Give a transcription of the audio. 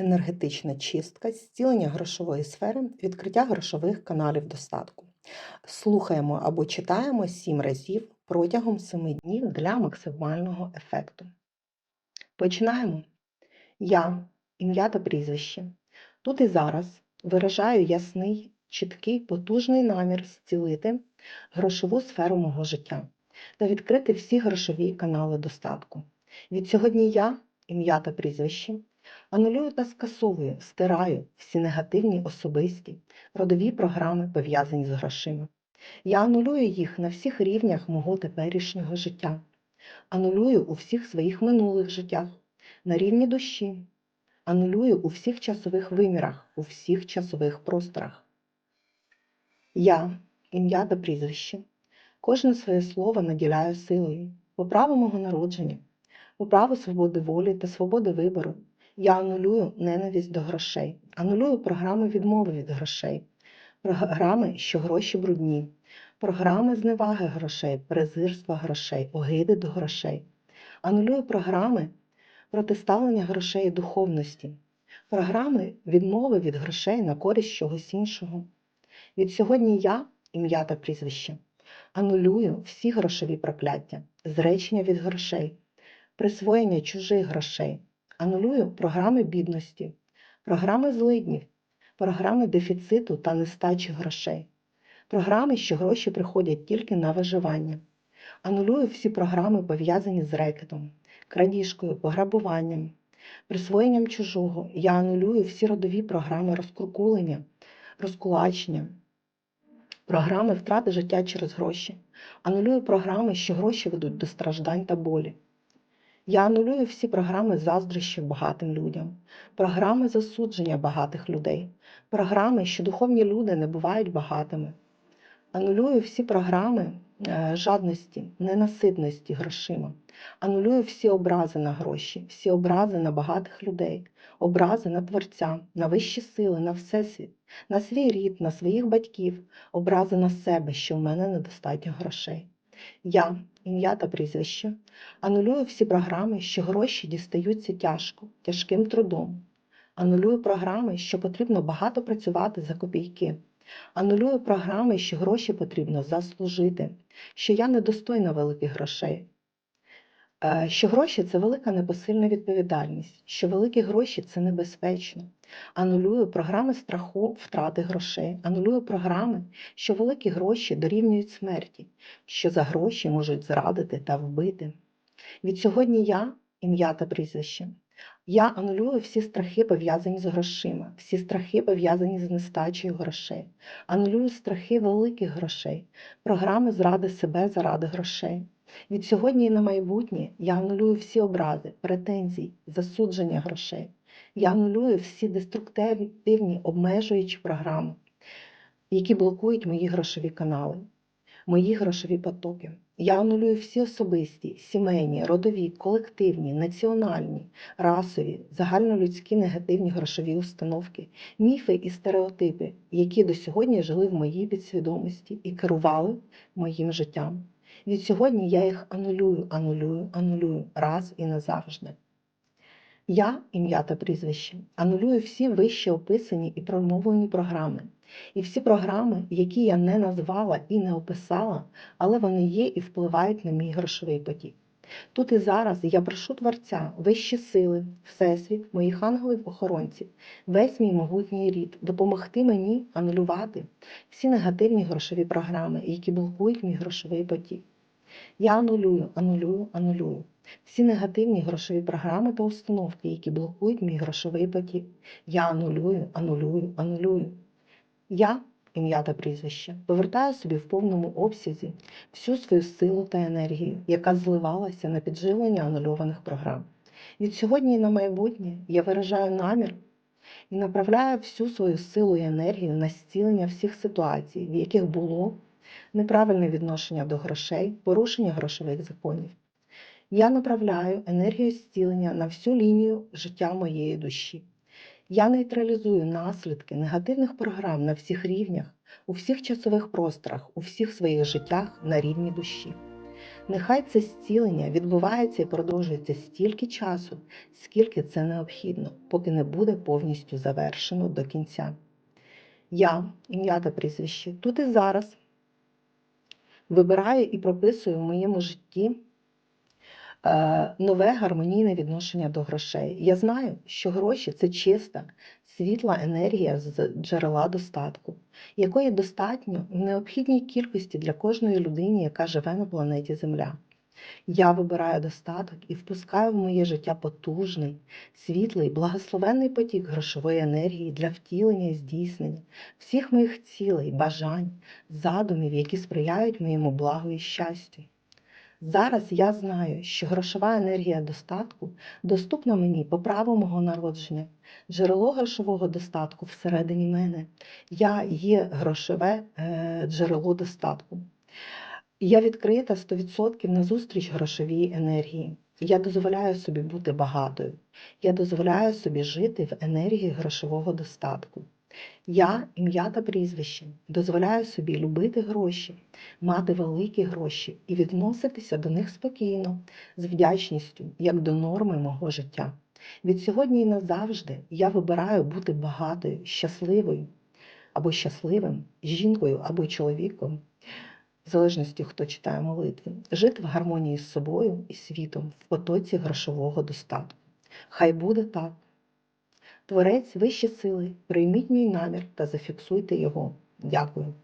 енергетична чистка, зцілення грошової сфери, відкриття грошових каналів достатку. Слухаємо або читаємо 7 разів протягом 7 днів для максимального ефекту. Починаємо. Я, ім'я та прізвище. Тут і зараз виражаю ясний, чіткий, потужний намір зцілити грошову сферу мого життя та відкрити всі грошові канали достатку. Від сьогодні я, ім'я та прізвище, анулюю та скасовую, стираю всі негативні особисті, родові програми, пов'язані з грошима. Я анулюю їх на всіх рівнях мого теперішнього життя, анулюю у всіх своїх минулих життях, на рівні душі, анулюю у всіх часових вимірах, у всіх часових просторах. Я, ім'я та прізвище, кожне своє слово наділяю силою, по праву мого народження, по праву свободи волі та свободи вибору. Я анулюю ненависть до грошей, анулюю програми відмови від грошей, програми, що гроші брудні, програми зневаги грошей, презирства грошей, огиди до грошей, анулюю програми протиставлення грошей і духовності, програми відмови від грошей на користь чогось іншого. Від сьогодні я, ім'я та прізвище, анулюю всі грошові прокляття, зречення від грошей, присвоєння чужих грошей, анулюю програми бідності, програми злиднів, програми дефіциту та нестачі грошей, програми, що гроші приходять тільки на виживання. Анулюю всі програми, пов'язані з рекетом, крадіжкою, пограбуванням, присвоєнням чужого. Я анулюю всі родові програми розкуркулення, розкулачення, програми втрати життя через гроші. Анулюю програми, що гроші ведуть до страждань та болі. Я анулюю всі програми заздрощів багатим людям, програми засудження багатих людей, програми, що духовні люди не бувають багатими. Анулюю всі програми е, жадності, ненаситності грошима. Анулюю всі образи на гроші, всі образи на багатих людей, образи на Творця, на вищі сили, на Всесвіт, на свій рід, на своїх батьків, образи на себе, що в мене недостатньо грошей. Я, ім'я та прізвище, анулюю всі програми, що гроші дістаються тяжко, тяжким трудом. Анулюю програми, що потрібно багато працювати за копійки. Анулюю програми, що гроші потрібно заслужити, що я недостойна великих грошей. Е, Що гроші це велика непосильна відповідальність, що великі гроші це небезпечно. Анулюю програми страху втрати грошей, анулюю програми, що великі гроші дорівнюють смерті, що за гроші можуть зрадити та вбити. Від сьогодні я, ім'я та прізвище, я анулюю всі страхи, пов'язані з грошима, всі страхи, пов'язані з нестачею грошей, анулюю страхи великих грошей, програми зради себе заради грошей. Від сьогодні і на майбутнє я анулюю всі образи, претензії, засудження грошей. Я анулюю всі деструктивні обмежуючі програми, які блокують мої грошові канали, мої грошові потоки. Я анулюю всі особисті, сімейні, родові, колективні, національні, расові, загальнолюдські негативні грошові установки, міфи і стереотипи, які до сьогодні жили в моїй підсвідомості і керували моїм життям. Від сьогодні я їх анулюю, анулюю, анулюю раз і назавжди. Я, ім'я та прізвище, анулюю всі вище описані і промовлені програми. І всі програми, які я не назвала і не описала, але вони є і впливають на мій грошовий потік. Тут і зараз я прошу Творця, вищі сили, Всесвіт, моїх ангелів-охоронців, весь мій могутній рід, допомогти мені анулювати всі негативні грошові програми, які блокують мій грошовий потік. Я анулюю, анулюю, анулюю всі негативні грошові програми та установки, які блокують мій грошовий потік. Я анулюю, анулюю, анулюю. Я, ім'я та прізвище, повертаю собі в повному обсязі всю свою силу та енергію, яка зливалася на підживлення анульованих програм. Від сьогодні на майбутнє я виражаю намір і направляю всю свою силу і енергію на зцілення всіх ситуацій, в яких було неправильне відношення до грошей, порушення грошових законів. Я направляю енергію зцілення на всю лінію життя моєї душі. Я нейтралізую наслідки негативних програм на всіх рівнях, у всіх часових просторах, у всіх своїх життях на рівні душі. Нехай це зцілення відбувається і продовжується стільки часу, скільки це необхідно, поки не буде повністю завершено до кінця. Я, ім'я та прізвище, тут і зараз вибираю і прописую в моєму житті нове гармонійне відношення до грошей. Я знаю, що гроші це чиста, світла енергія з джерела достатку, якої достатньо в необхідній кількості для кожної людини, яка живе на планеті Земля. Я вибираю достаток і впускаю в моє життя потужний, світлий, благословенний потік грошової енергії для втілення і здійснення всіх моїх цілей, бажань, задумів, які сприяють моєму благу і щастю. Зараз я знаю, що грошова енергія достатку доступна мені по праву мого народження, джерело грошового достатку всередині мене. Я є грошове е, джерело достатку. Я відкрита 100% на зустріч грошовій енергії. Я дозволяю собі бути багатою. Я дозволяю собі жити в енергії грошового достатку. Я, ім'я та прізвище, дозволяю собі любити гроші, мати великі гроші і відноситися до них спокійно, з вдячністю, як до норми мого життя. Від сьогодні і назавжди я вибираю бути багатою, щасливою або щасливим, жінкою або чоловіком, в залежності, хто читає молитви, жити в гармонії з собою і світом в потоці грошового достатку. Хай буде так. Творець вищі сили, прийміть мій намір та зафіксуйте його. Дякую.